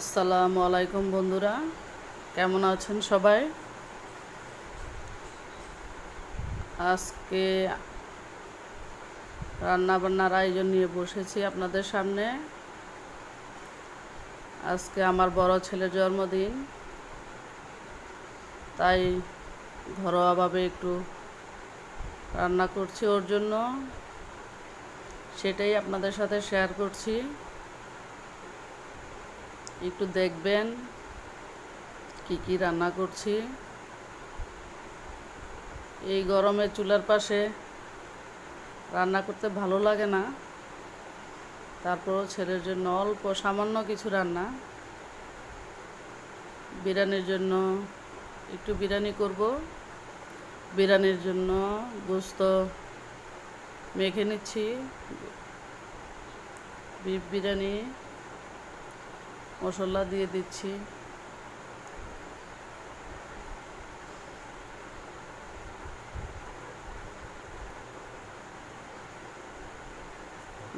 আসসালামু আলাইকুম বন্ধুরা, কেমন আছেন সবাই? আজকে রান্না বান্নার আয়োজন নিয়ে বসেছি আপনাদের সামনে। আজকে আমার বড় ছেলের জন্মদিন, তাই ঘরোয়াভাবে একটু রান্না করছি ওর জন্য। সেটাই আপনাদের সাথে শেয়ার করছি। একটু দেখবেন কি কি রান্না করছি। এই গরমে চুলার পাশে রান্না করতে ভালো লাগে না। তারপরও ছেলের জন্য অল্প সামান্য কিছু রান্না। বিরিয়ানির জন্য একটু বিরিয়ানি করব। বিরিয়ানির জন্য গোস্ত মেখে নিচ্ছি। বিফ বিরিয়ানি মশলা দিয়ে দিচ্ছি।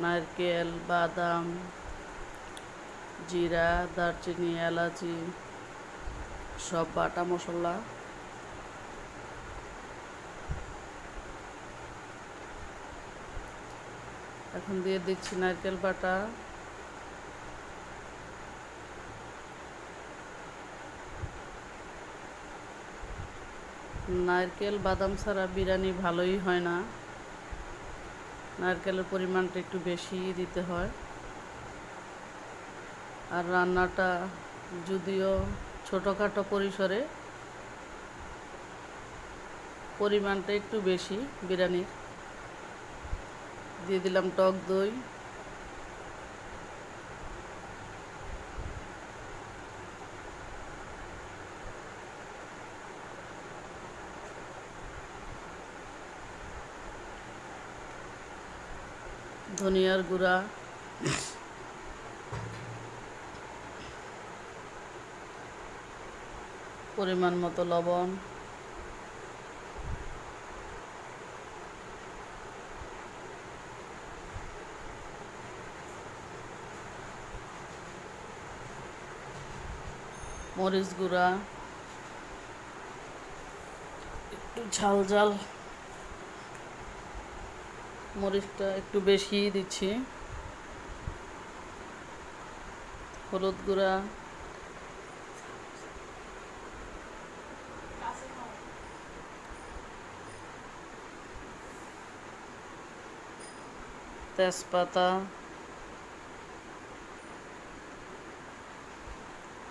নারকেল, বাদাম, জিরা, দারচিনি, এলাচি, সব বাটা মশলা। এখন দিয়ে দিচ্ছি নারকেল বাটা। নারকেল, বাদাম ছাড়া বিরিয়ানি ভালোই হয় না। নারকেলের পরিমাণটা একটু বেশি দিতে হয়। আর রান্নাটা যদিও ছোটোখাটো পরিসরে, পরিমাণটা একটু বেশি বিরিয়ানির। দিয়ে দিলাম টক দই। ধনিয়ার গুঁড়া। পরিমাণ মতো লবণ। মরিচ গুঁড়া। একটু ঝাল ঝাল। মরিচটা একটু বেশি দিচ্ছি। হলুদ গুঁড়া। তেজপাতা।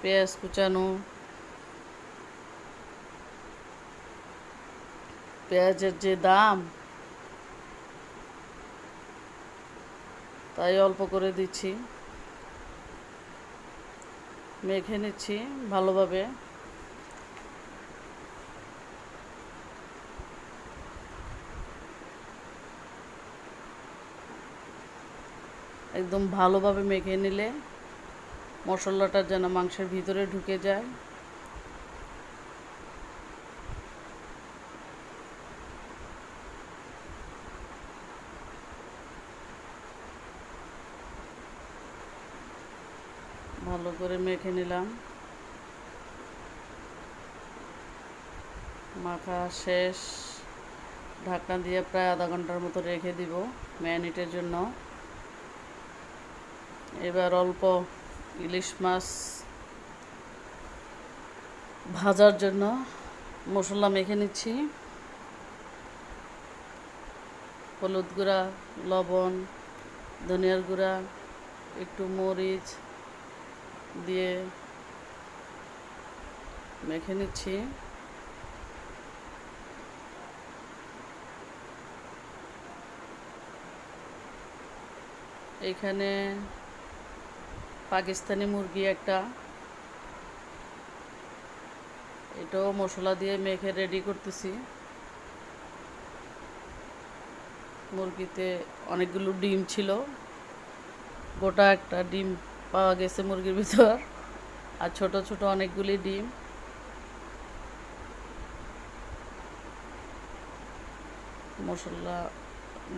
পেঁয়াজ কুচানো। পেঁয়াজের যে দাম তাই অল্প করে দিচ্ছি। মেখে নিচ্ছি ভালোভাবে। একদম ভালোভাবে মেখে নিলে মশলাটা যেন মাংসের ভিতরে ঢুকে যায় ভালো করে মেখে নিলাম। মাখা শেষ। ঢাকনা দিয়ে প্রায় আধা ঘণ্টার মতো রেখে দিব ম্যারিনেটের জন্য। এবার অল্প ইলিশ মাছ ভাজার জন্য মশলা মেখে নিচ্ছি। হলুদ গুঁড়া, লবণ, ধনিয়ার গুঁড়া, একটু মরিচ দিয়ে মেখে নিচ্ছি। এখানে পাকিস্তানি মুরগি একটা। এটাও মশলা দিয়ে মেখে রেডি করতেছি। মুরগিতে অনেকগুলো ডিম ছিল। গোটা একটা ডিম পাওয়া গেছে মুরগির ভিতর। আর ছোট ছোট অনেকগুলি ডিম। মশলা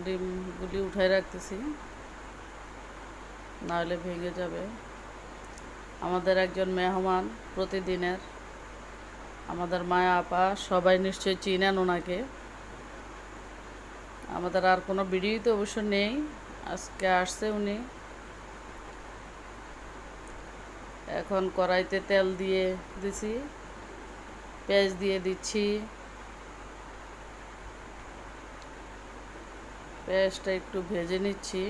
ডিমগুলি উঠাই রাখতেছি। নাহলে ভেঙে যাবে। আমাদের একজন মেহমান প্রতিদিনের। আমাদের মায়া আপা সবাই নিশ্চয়ই চিনেন ওনাকে। আমাদের আর কোনো ভিডিও তো অবশ্য নেই। আজকে আসছে উনি। এখন কড়াইতে তেল দিয়ে দিছি, পেঁয়াজ দিয়ে দিচ্ছি। পেঁয়াজটা একটু ভেজে নিচ্ছি।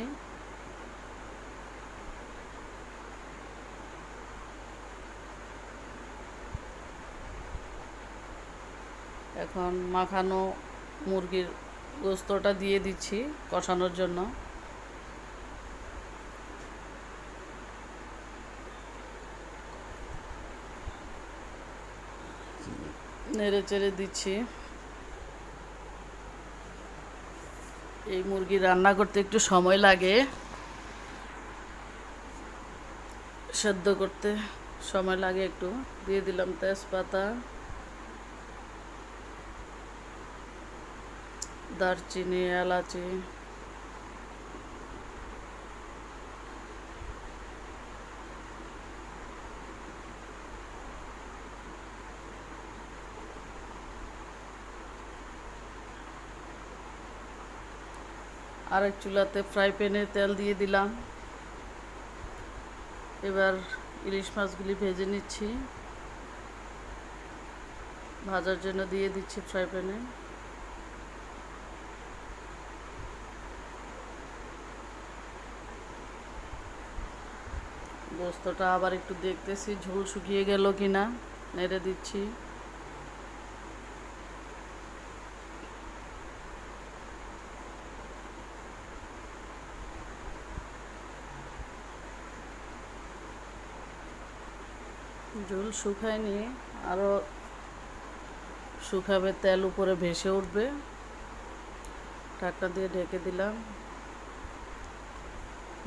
এখন মাখানো মুরগির গোস্তটা দিয়ে দিচ্ছি কষানোর জন্য। নেড়ে চেড়ে দিচ্ছি। এই মুরগি রান্না করতে একটু সময় লাগে। সেদ্ধ করতে সময় লাগে একটু। দিয়ে দিলাম তেজপাতা, দারচিনি, এলাচি আরেক চুলাতে ফ্রাই প্যানে তেল দিয়ে দিলাম। এবার ইলিশ মাছগুলি ভেজে নিচ্ছি। ভাজার জন্য দিয়ে দিচ্ছি ফ্রাই প্যানে গোস্তটা আবার একটু দেখতেছি ঝোল শুকিয়ে গেল কি না নেড়ে দিচ্ছি। ঝোল শুকায়নি আরও শুকাবে, তেল উপরে ভেসে উঠবে। ঢাকনা দিয়ে ঢেকে দিলাম।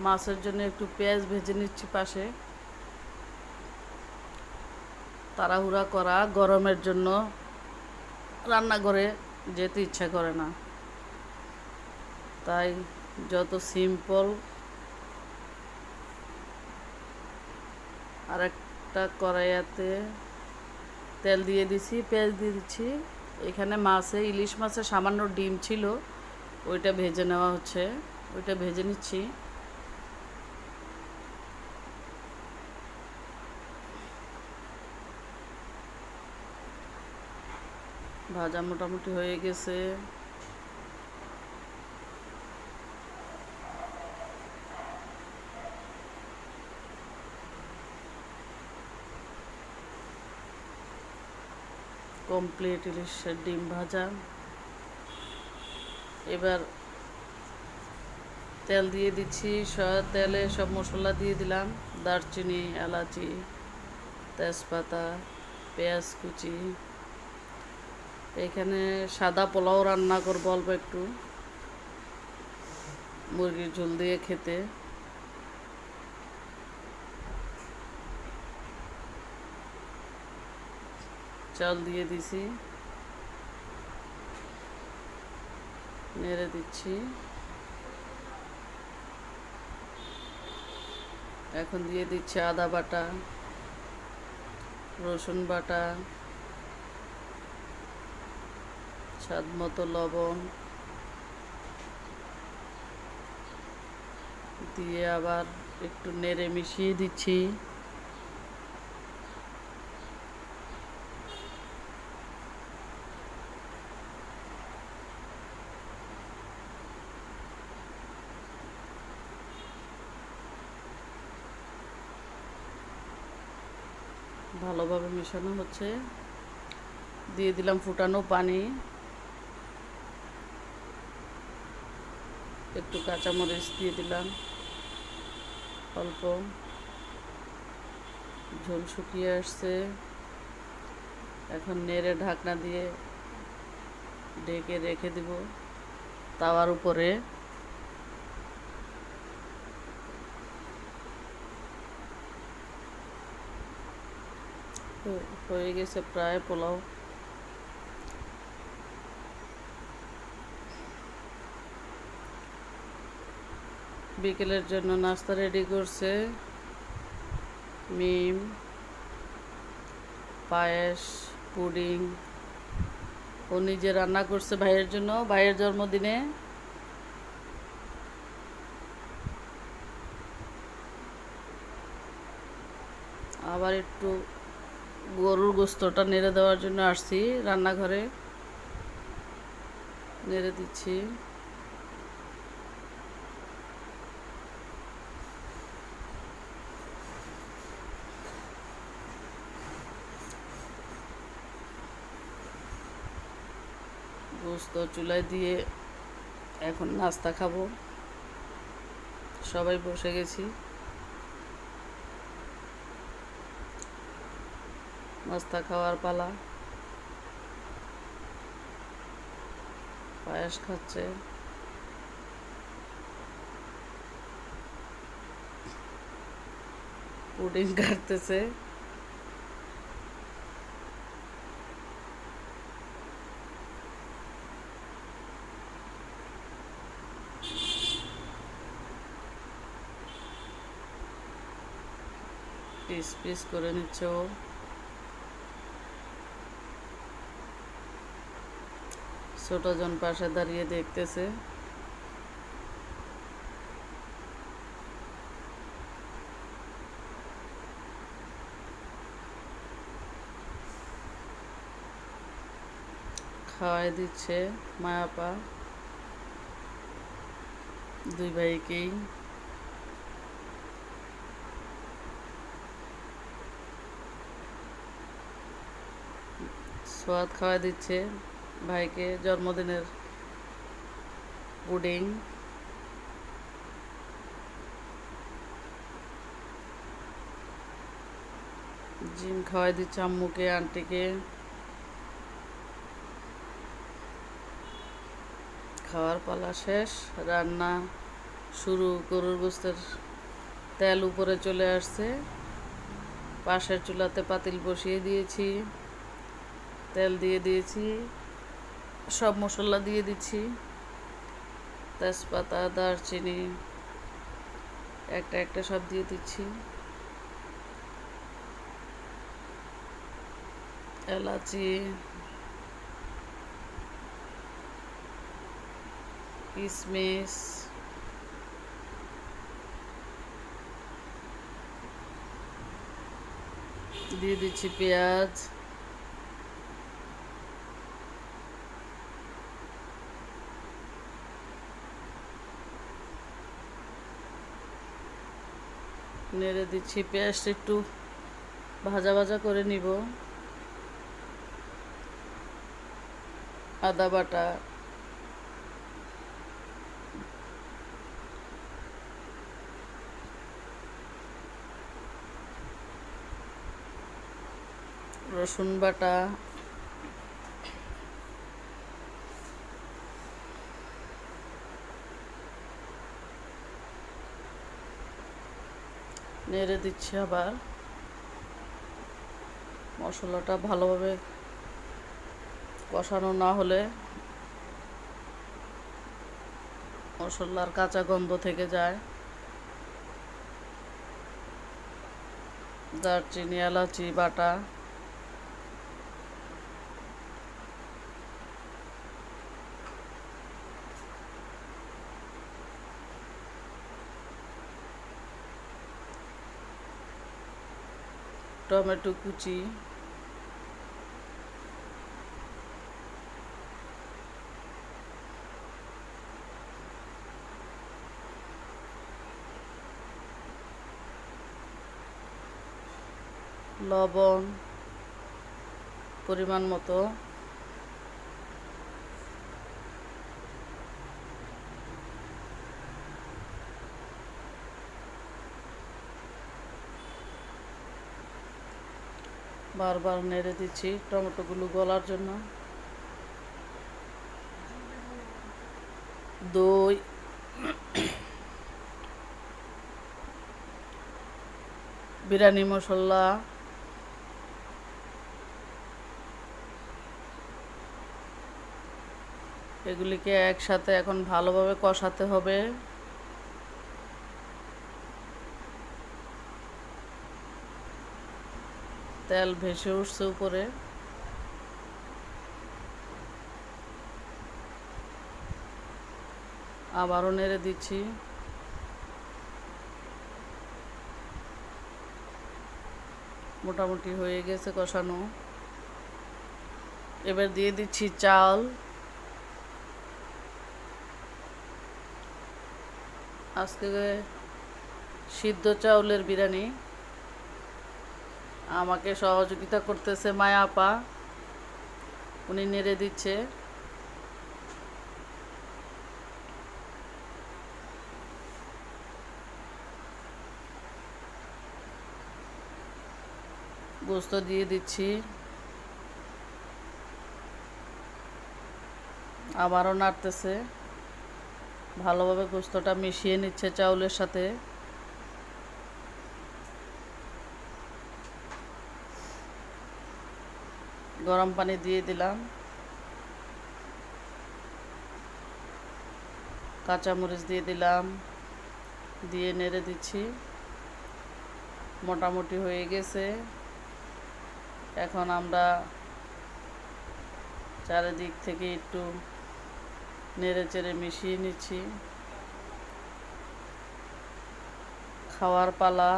মাছের জন্য একটু পেঁয়াজ ভেজে নিচ্ছি পাশে। তাড়াহুড়া করা গরমের জন্য রান্নাঘরে যেতে ইচ্ছা করে না। তাই যত সিম্পল আর একটা কড়াইয়াতে তেল দিয়ে দিছি, পেঁয়াজ দিয়ে দিচ্ছি এখানে মাছে, ইলিশ মাছে সামান্য ডিম ছিল, ওইটা ভেজে নেওয়া হচ্ছে। ওইটা ভেজে নিচ্ছি। ভাজা মোটামুটি হয়ে গেছে। কমপ্লিট ইলিশের ডিম ভাজা। এবার তেল দিয়ে দিচ্ছি তেলে সব মশলা দিয়ে দিলাম। দারচিনি, এলাচি, তেজপাতা, পেঁয়াজ কুচি। এখানে সাদা পোলাও রান্না করব অল্প একটু। মুরগির ঝোল দিয়ে খেতে। চাল দিয়ে দিছি। নেড়ে দিচ্ছি। এখন দিয়ে দিচ্ছি আদা বাটা, রসুন বাটা, স্বাদ মতো লবণ। দিয়ে আবার একটু নেড়ে মিশিয়ে দিচ্ছি। ভালোভাবে মেশানো হচ্ছে। দিয়ে দিলাম ফুটানো পানি। একটু কাঁচামরিচ দিয়ে দিলাম। অল্প। ঝোল শুকিয়ে আসছে। এখন নেড়ে ঢাকনা দিয়ে ঢেকে রেখে দিব। তাওয়ার উপরে। হয়ে গেছে প্রায় পোলাও। বিকেলের জন্য নাস্তা রেডি করছে। মিম, পায়েস, পুডিং। ও নিজে রান্না করছে ভাইয়ের জন্য, ভাইয়ের জন্মদিনে। আবার একটু গরুর গোস্তটা নেড়ে দেওয়ার জন্য আসছি, রান্নাঘরে। নেড়ে দিচ্ছি। গোস্ত চুলায় দিয়ে এখন নাস্তা খাব। সবাই বসে গেছি। নাস্তা খাওয়ার পালা। পায়েস খাচ্ছে। পুডিং কাটতেছে। পিস পিস করে নিচ্ছে ও। ছোটজন পাশে দাঁড়িয়ে দেখতেছে। খাওয়াই দিচ্ছে মায়াপা। দুই ভাইকেই। সোয়াদ খাওয়া দিচ্ছে। ভাইকে জন্মদিনের পুডিং। জিম খাওয়াই দিচ্ছে আম্মুকে, আন্টিকে। খাওয়ার পালা শেষ, রান্না শুরু। গরুর গোস্তের তেল উপরে চলে আসছে। পাশের চুলাতে পাতিল বসিয়ে দিয়েছি। তেল দিয়ে দিয়েছি। সব মশলা দিয়ে দিচ্ছি। তেজপাতা, দারচিনি, একটা একটা সব দিয়ে দিচ্ছি। এলাচি কিশমিশ দিয়ে দিচ্ছি পেঁয়াজ। নেড়ে দিচ্ছি পেঁয়াজটা একটু ভাজা ভাজা করে নিব। আদা বাটা। রসুন বাটা। নেড়ে দিচ্ছি আবার। মশলাটা ভালোভাবে কষানো না হলে মশলার কাঁচা গন্ধ থেকে যায়। দারচিনি, এলাচি, বাটা টমেটো কুচি। লবণ পরিমাণ মতো। বারবার নেড়ে দিচ্ছি টমেটোগুলো গলার জন্য। দই। বিরিয়ানি মশলা। এগুলিকে একসাথে এখন ভালোভাবে কষাতে হবে। তেল ভেসে উঠছে উপরে। আবারও নেড়ে দিচ্ছি। মোটামুটি হয়ে গেছে কষানো। এবার দিয়ে দিচ্ছি চাল। আজকে সিদ্ধ চাউলের বিরিয়ানি। আমাকে সহযোগিতা করতেছে মায়া আপা। উনি নেড়ে দিচ্ছে। গোস্ত দিয়ে দিচ্ছি। আবারও নাড়তেছে। ভালোভাবে গোস্তটা মিশিয়ে নিচ্ছে চাউলের সাথে। গরম পানি দিয়ে দিলাম। কাঁচামরিচ দিয়ে দিলাম। দিয়ে নেড়ে দিচ্ছি। মোটামুটি হয়ে গেছে। এখন আমরা চারিদিক থেকে একটু নেড়ে চেড়ে মিশিয়ে নিচ্ছি। খাওয়ার পালা।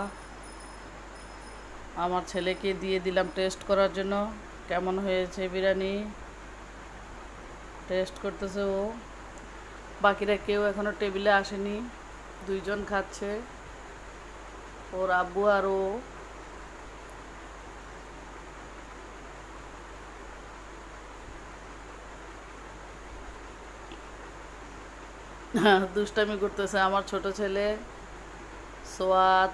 আমার ছেলেকে দিয়ে দিলাম টেস্ট করার জন্য। কেমন হয়েছে বিরিয়ানি? টেস্ট করতেছে ও। বাকিরা কেউ এখনও টেবিলে আসেনি। দুইজন খাচ্ছে। ওর আব্বু আর ও। দুষ্টামি করতেছে আমার ছোট ছেলে। সোয়াদ,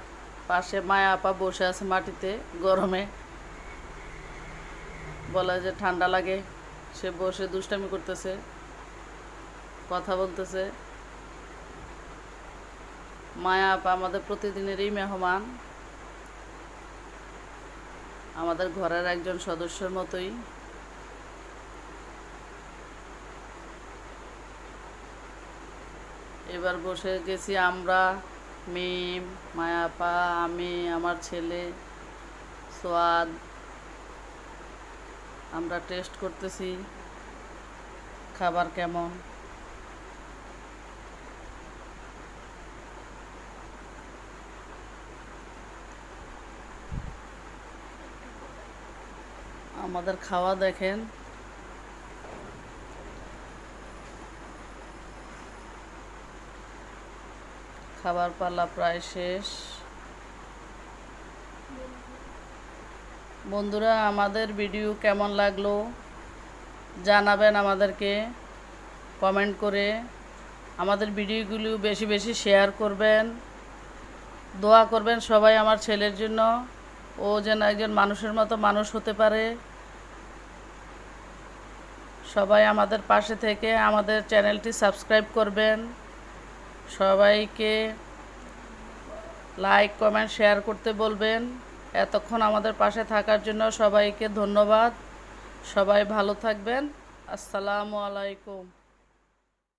পাশে মায়া আপা বসে আছে মাটিতে, গরমে। বলে যে ঠান্ডা লাগে, সে বসে দুষ্টামি করতেছে, কথা বলতেছে। মায়া আপা আমাদের প্রতিদিনেরই মেহমান। আমাদের ঘরের একজন সদস্যর মতোই। এবার বসে গেছি আমরা, মিম মায়াপা আমি, আমার ছেলে, সোয়াদ আমরা টেস্ট করতেছি খাবার কেমন? আমাদের খাওয়া দেখেন। খাবার পালা প্রায় শেষ। বন্ধুরা, আমাদের ভিডিও কেমন লাগল জানাবেন আমাদেরকে কমেন্ট করে। আমাদের ভিডিওগুলো বেশি বেশি শেয়ার করবেন, দোয়া করবেন সবাই আমার ছেলের জন্য। ও যেন একজন মানুষের মতো মানুষ হতে পারে। সবাই আমাদের পাশে থেকে আমাদের চ্যানেলটি সাবস্ক্রাইব করবেন। সবাইকে লাইক কমেন্ট শেয়ার করতে বলবেন। এতক্ষণ আমাদের পাশে থাকার জন্য সবাইকে ধন্যবাদ। সবাই ভালো থাকবেন। আসসালামু আলাইকুম।